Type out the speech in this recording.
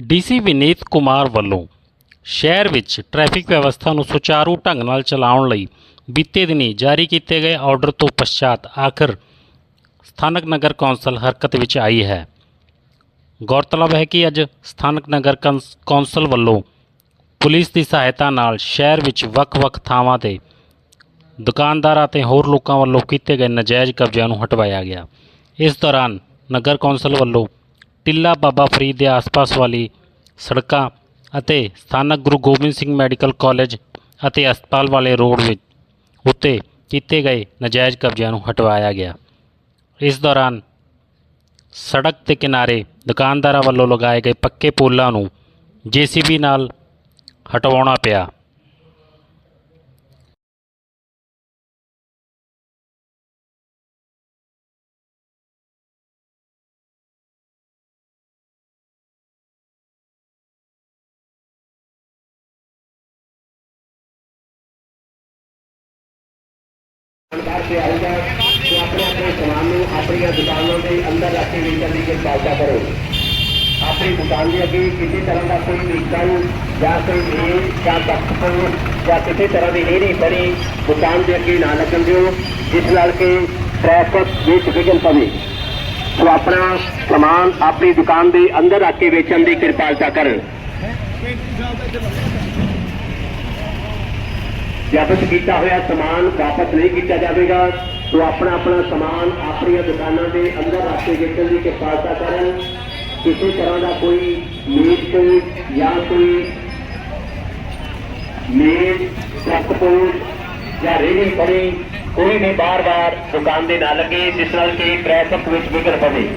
DC ਵਿਨੀਤ ਕੁਮਾਰ ਵੱਲੋਂ ਸ਼ਹਿਰ ਵਿੱਚ ਟ੍ਰੈਫਿਕ ਵਿਵਸਥਾ ਨੂੰ ਸੁਚਾਰੂ ਢੰਗ ਨਾਲ ਚਲਾਉਣ ਲਈ ਬੀਤੇ ਦਿਨੀ ਜਾਰੀ ਕੀਤੇ ਗਏ ਆਰਡਰ ਤੋਂ ਪਛਾਤ ਆਖਰ ਸਥਾਨਕ ਨਗਰ ਕੌਂਸਲ ਹਰਕਤ ਵਿੱਚ ਆਈ ਹੈ। ਗੌਰਤਲਬ ਹੈ ਕਿ ਅੱਜ ਸਥਾਨਕ ਨਗਰ ਕੌਂਸ- ਕੌਂਸਲ ਵੱਲੋਂ ਪੁਲਿਸ ਦੀ ਸਹਾਇਤਾ ਨਾਲ ਸ਼ਹਿਰ ਵਿੱਚ ਵੱਖ-ਵੱਖ ਥਾਵਾਂ ਤੇ ਦੁਕਾਨਦਾਰਾਂ ਅਤੇ ਹੋਰ ਲੋਕਾਂ ਵੱਲੋਂ ਕੀਤੇ ਗਏ ਨਜਾਇਜ਼ ਕਬਜ਼ਿਆਂ ਨੂੰ ਹਟਵਾਇਆ ਗਿਆ। ਇਸ ਦੌਰਾਨ ਨਗਰ ਕੌਂਸਲ ਵੱਲੋਂ ਟਿੱਲਾ ਬਾਬਾ ਫਰੀਦ ਦੇ ਆਸ-ਪਾਸ ਵਾਲੀ ਸੜਕਾਂ ਅਤੇ ਸਥਾਨਕ ਗੁਰੂ ਗੋਬਿੰਦ ਸਿੰਘ ਮੈਡੀਕਲ ਕਾਲਜ ਅਤੇ ਹਸਪਤਾਲ ਵਾਲੇ ਰੋਡ ਵਿੱਚ ਉੱਤੇ ਕੀਤੇ ਗਏ ਨਜਾਇਜ਼ ਕਬਜ਼ਿਆਂ ਨੂੰ ਹਟਵਾਇਆ ਗਿਆ। ਇਸ ਦੌਰਾਨ ਸੜਕ ਦੇ ਕਿਨਾਰੇ ਦੁਕਾਨਦਾਰਾਂ ਵੱਲੋਂ ਲਗਾਏ ਗਏ ਪੱਕੇ ਪੋਲਾਂ ਨੂੰ ਜੀਸੀਬੀ ਨਾਲ ਹਟਵਾਉਣਾ ਪਿਆ। ਦੁਕਾਨਦਾਰ ਤੇ ਆਏਗਾ ਤੇ ਆਪਣੇ ਆਪਣੇ ਸਮਾਨ ਨੂੰ ਆਪਣੀਆਂ ਦੁਕਾਨਾਂ ਦੇ ਅੰਦਰ ਰੱਖ ਕੇ ਵੇਚਣ ਦੀ ਕਿਰਪਾਲਤਾ ਕਰੋ। ਆਪਣੀ ਦੁਕਾਨ ਦੇ ਅੱਗੇ ਕਿਸੇ ਤਰ੍ਹਾਂ ਦਾ ਕੋਈ ਵਹੀਕਲ ਜਾਂ ਕੋਈ ਮੇਲ ਜਾਂ ਦਸਤਖਤ ਜਾਂ ਕਿਸੇ ਤਰ੍ਹਾਂ ਦੀ ਰੇਹੜੀ ਬਣੀ ਦੁਕਾਨ ਦੇ ਅੱਗੇ ਨਾ ਲੱਗਣ ਦਿਓ, ਜਿਸ ਨਾਲ ਕਿ ਟ੍ਰੈਫਿਕ ਵਿੱਚ ਵਿਘਨ ਪਵੇ। ਸੋ ਆਪਣਾ ਸਮਾਨ ਆਪਣੀ ਦੁਕਾਨ ਦੇ ਅੰਦਰ ਰੱਖ ਕੇ ਵੇਚਣ ਦੀ ਕਿਰਪਾਲਤਾ ਕਰਨ ਜ਼ਬਤ ਕੀਤਾ ਹੋਇਆ ਸਮਾਨ ਵਾਪਸ ਨਹੀਂ ਕੀਤਾ ਜਾਵੇਗਾ ਸੋ ਆਪਣਾ ਆਪਣਾ ਸਮਾਨ ਆਪਣੀਆਂ ਦੁਕਾਨਾਂ ਦੇ ਅੰਦਰ ਰੱਖ ਕੇ ਵੇਚਣ ਦੀ ਕਿਰਪਾਲਤਾ ਕਰਨ। ਕਿਸੇ ਤਰ੍ਹਾਂ ਦਾ ਕੋਈ ਮੀਟ ਕੋਈ ਜਾਂ ਕੋਈ ਮੇਜ਼ ਟਰੱਕ ਪੋਸਟ ਜਾਂ ਰੇਹੜੀ ਫੜੀ ਕੋਈ ਵੀ ਬਾਰ-ਬਾਰ ਦੁਕਾਨ ਦੇ ਨਾਲ ਲੱਗੇ, ਜਿਸ ਨਾਲ ਕਿ ਟ੍ਰੈਫਿਕ ਵਿੱਚ ਵਿਘਨ ਪਵੇ।